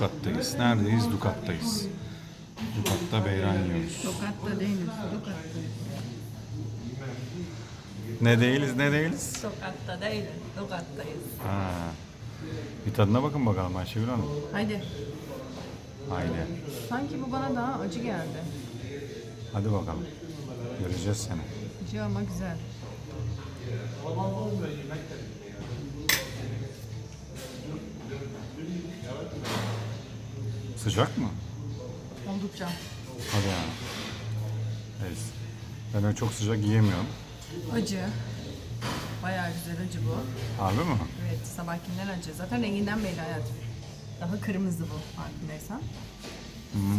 Dukat'tayız. Neredeyiz? Dukat'tayız. Dukat'ta beyran yiyoruz. Tokatta değiliz. Tokattayız. Ne değiliz ne değiliz? Tokatta değiliz. Tokattayız. Ha. Bir tadına bakın bakalım Ayşegül Hanım. Haydi. Haydi. Sanki bu bana daha acı geldi. Hadi bakalım. Göreceğiz seni. Acı ama güzel. Sıcak mı? Oldukça. Hadi yani. Evet. Ben öyle çok sıcak yiyemiyorum. Acı. Bayağı güzel acı bu. Harbi mi? Evet sabahkinden acı. Zaten renginden belli hayatım. Daha kırmızı bu farkındaysan.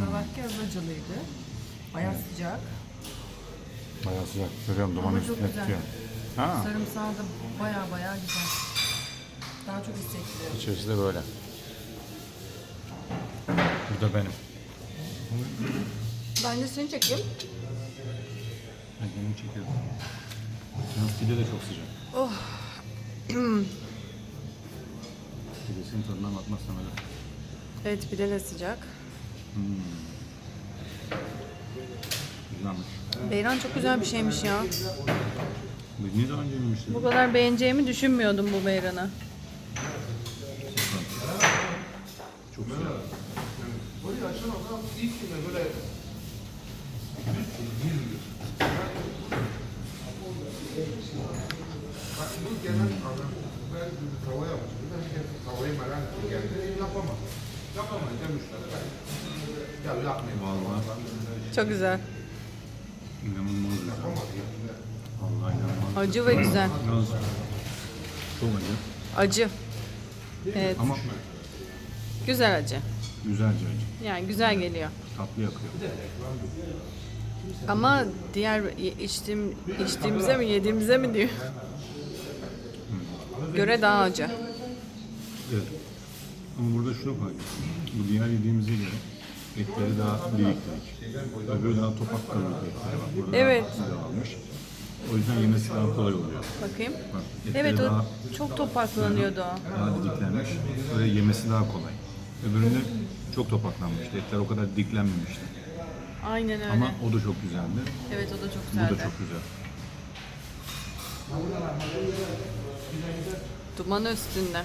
Sabahki az acılıydı. Bayağı sıcak. Bayağı sıcak. Görüyorum duman üstüne tutuyor. Ha. Sarımsağı da bayağı bayağı güzel. Daha çok hissettiriyor. İçerisi de böyle. Bu da benim. Ben de seni çekeyim. Ben kendim çekiyorum. Yalnız pide de çok sıcak. Oh. Pidesinin tadına bakmazsan öyle. Evet bir de sıcak. Güzelmiş. Beyran çok güzel bir şeymiş ya. Biz niye daha önce yememiştik? Bu kadar beğeneceğimi düşünmüyordum bu beyranı. Çok güzel. Tava yapmıştım. Ben bir kere tavayı merak ettim. Geldi. Yapamam. Yapamayınca müşteri ben. Ya yapmayayım. Vallahi Çok güzel. inanılmaz güzel. Vallahi inanılmaz. Acı ve güzel. Çok acı. Acı. Evet. Ama Güzel acı. Güzelce acı. Yani güzel geliyor. Tatlı yakıyor. Ama diğer içtiğim içtiğimize mi yediğimize mi diyor. Göre daha acı. Evet. Ama burada şuna fark Bu diğer yediğimize göre etleri daha biriktirik. Öbürü daha topak kalınlıklı etleri var. Burada Evet. almış. O yüzden yemesi daha kolay oluyor. Bakayım. Bak, etleri Evet o daha, çok topaklanıyordu o. daha didiklenmiş. Böyle yemesi daha kolay. Öbüründe çok topaklanmıştı. Etler o kadar diklenmemişti. Aynen öyle. Ama o da çok güzeldi. Evet o da çok Bu da güzeldi. çok güzel. Duman üstünde.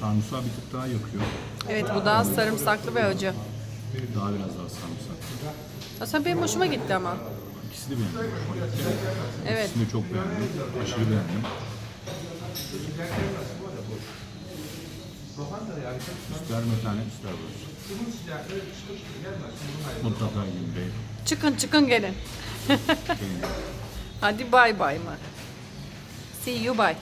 Sarımsağı bir tık daha yakıyor. Evet bu daha sarımsaklı ve acı. Daha biraz daha sarımsaklı. Aslında benim hoşuma gitti ama. İkisi de benim hoşuma gitti. Evet. İkisini de çok beğendim. Aşırı beğendim. İster metane ister böyle. Mutlaka yiyin bey. Çıkın çıkın gelin. Hadi bay bay mı? See you bye.